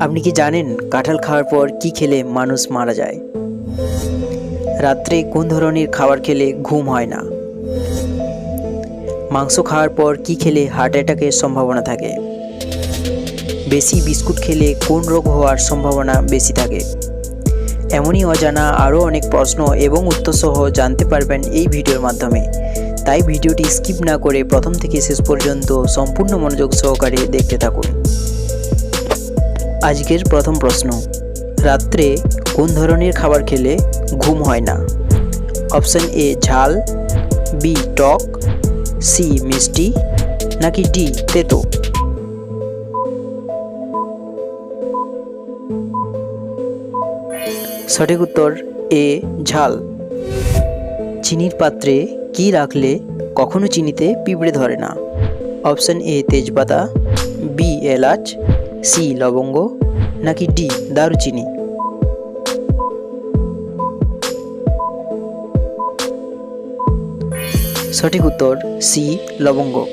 আপনি কি জানেন কাঁঠাল খাওয়ার পর কি খেলে মানুষ মারা যায়? রাত্রে কোন ধরনের খাবার খেলে ঘুম হয় না? মাংস খাওয়ার পর কি খেলে হার্ট অ্যাটাকের সম্ভাবনা থাকে? বেশি বিস্কুট খেলে কোন রোগ হওয়ার সম্ভাবনা বেশি থাকে? এমনই অজানা আরও অনেক প্রশ্ন এবং উত্তর সহ জানতে পারবেন এই ভিডিওর মাধ্যমে। তাই ভিডিওটি স্কিপ না করে প্রথম থেকে শেষ পর্যন্ত সম্পূর্ণ মনোযোগ সহকারে দেখতে থাকুন। আজকের প্রথম প্রশ্ন। রাত্রে কোন ধরনের খাবার খেলে ঘুম হয় না? অপশন এ, ঝাল, বি, টক, সি, মিষ্টি, নাকি ডি, তেতো? সঠিক উত্তর, এ, ঝাল। চিনির পাত্রে কি রাখলে কখনো চিনিতে পিঁপড়ে ধরে না? অপশন এ, তেজপাতা, বি, এলাচ সি লবঙ্গ নাকি ডি দারুচিনি? সঠিক উত্তর সি লবঙ্গ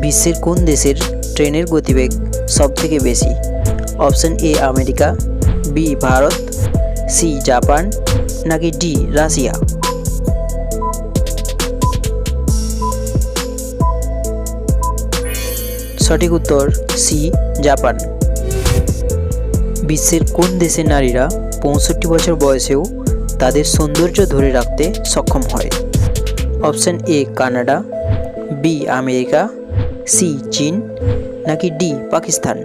বিশ্বের কোন দেশের ট্রেনের গতিবেগ সবথেকে বেশি? Option A America B Bharat C Japan, নাকি ডি রাশিয়া? সঠিক উত্তর সি, জাপান। বিশ্বের কোন দেশের নারীরা পঁয়ষট্টি বছর বয়সেও তাদের সৌন্দর্য ধরে রাখতে সক্ষম হয়? Option A, Canada, B, America, C, চীন, নাকি ডি, পাকিস্তান?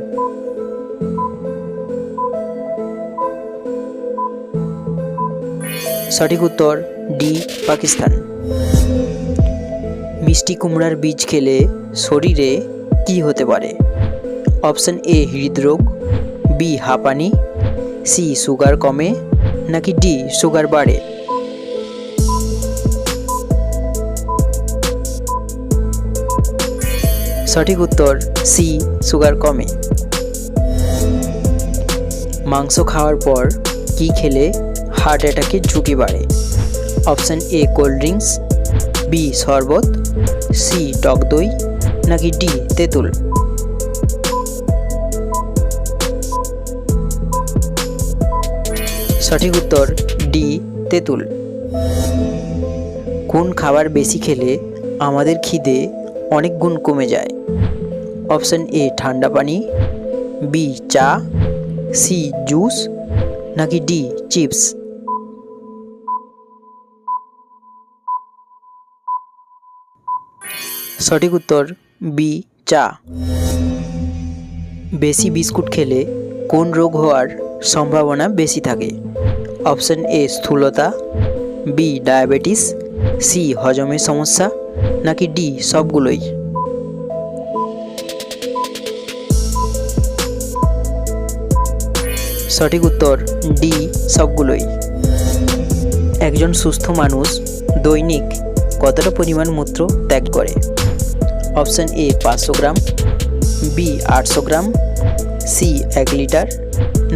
সঠিক উত্তর ডি, পাকিস্তান। মিষ্টি কুমড়ার বীজ খেলে শরীরে কি হতে পারে? অপশন এ হৃদরোগ বি হাঁপানি সি সুগার কমে, নাকি ডি সুগার বাড়ে? সঠিক উত্তর সি সুগার কমে। মাংস খাওয়ার পর কি খেলে হার্ট অ্যাটাকের ঝুঁকি বাড়ে? Option A cold drinks B শরবত সি টক দই নাকি ডি, তেঁতুল? সঠিক উত্তর, ডি, তেঁতুল। কোন খাবার বেশি খেলে আমাদের খিদে অনেক গুণ কমে যায়? অপশান এ, ঠান্ডা পানি, বি, চা, সি, জুস, নাকি ডি, চিপস? সঠিক উত্তর বি, চা। বেশি বিস্কুট খেলে কোন রোগ হওয়ার সম্ভাবনা বেশি থাকে? অপশন এ, স্থূলতা, বি, ডায়াবেটিস, সি, হজমের সমস্যা, নাকি ডি, সবগুলোই? সঠিক উত্তর ডি, সবগুলোই। একজন সুস্থ মানুষ দৈনিক কতটা পরিমাণ মূত্র ত্যাগ করে? অপশন এ পাঁচশো গ্রাম, বি আটশো গ্রাম, সি এক লিটার,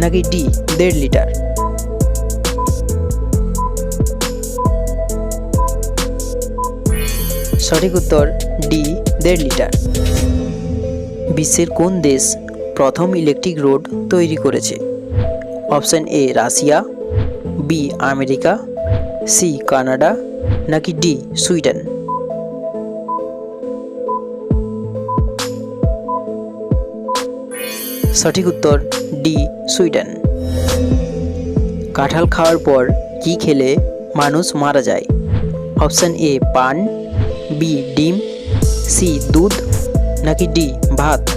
নাকি ডি দেড় লিটার? সঠিক উত্তর, ডি দেড় লিটার। বিশ্বের কোন দেশ প্রথম ইলেকট্রিক রোড তৈরি করেছে? Option A Russia, B America, C Canada, নাকি ডি সুইডেন? সঠিক উত্তর ডি, সুইডেন। কাঁঠাল খাওয়ার পর কি খেলে মানুষ মারা যায়? অপশান এ, পান, বি, ডিম, সি, দুধ, নাকি ডি, ভাত?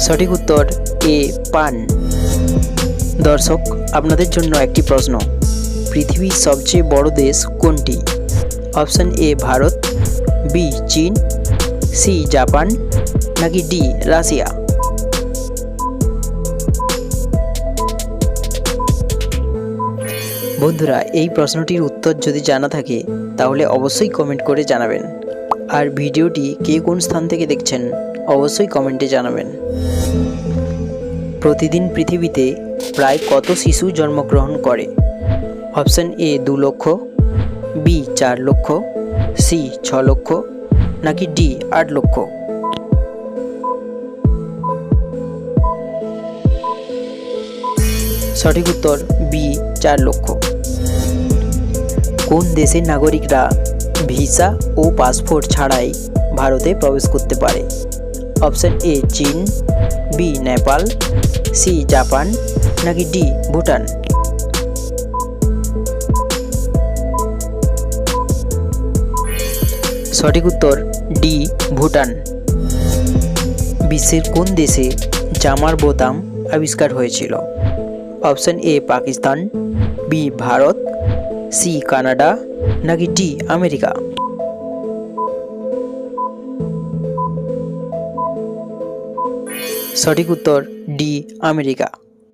সঠিক উত্তর এ, পান। দর্শক, আপনাদের জন্য একটি প্রশ্ন। পৃথিবীর সবচেয়ে বড় দেশ কোনটি? অপশান এ, ভারত বি চীন সি জাপান নাকি ডি রাশিয়া বন্ধুরা, এই প্রশ্নটির উত্তর যদি জানা থাকে, তাহলে অবশ্যই কমেন্ট করে জানাবেন। আর ভিডিওটি কে কোন স্থান থেকে দেখছেন, অবশ্যই কমেন্টে জানাবেন। প্রতিদিন পৃথিবীতে প্রায় কত শিশু জন্মগ্রহণ করে? অপশন এ দু লক্ষ বি চার লক্ষ সি ছ লক্ষ, নাকি ডি আট লক্ষ? সঠিক উত্তর বি চার লক্ষ। কোন দেশের নাগরিকরা ভিসা ও পাসপোর্ট ছাড়াই ভারতে প্রবেশ করতে পারে? অপশন এ চীন বি নেপাল সি জাপান, নাকি ডি ভুটান? সঠিক উত্তর ডি, ভুটান। বিশ্বের কোন দেশে জামার বোতাম আবিষ্কার হয়েছিল? Option A, Pakistan, B, Bharat, C, Canada, নাকি ডি, আমেরিকা? সঠিক উত্তর ডি, আমেরিকা।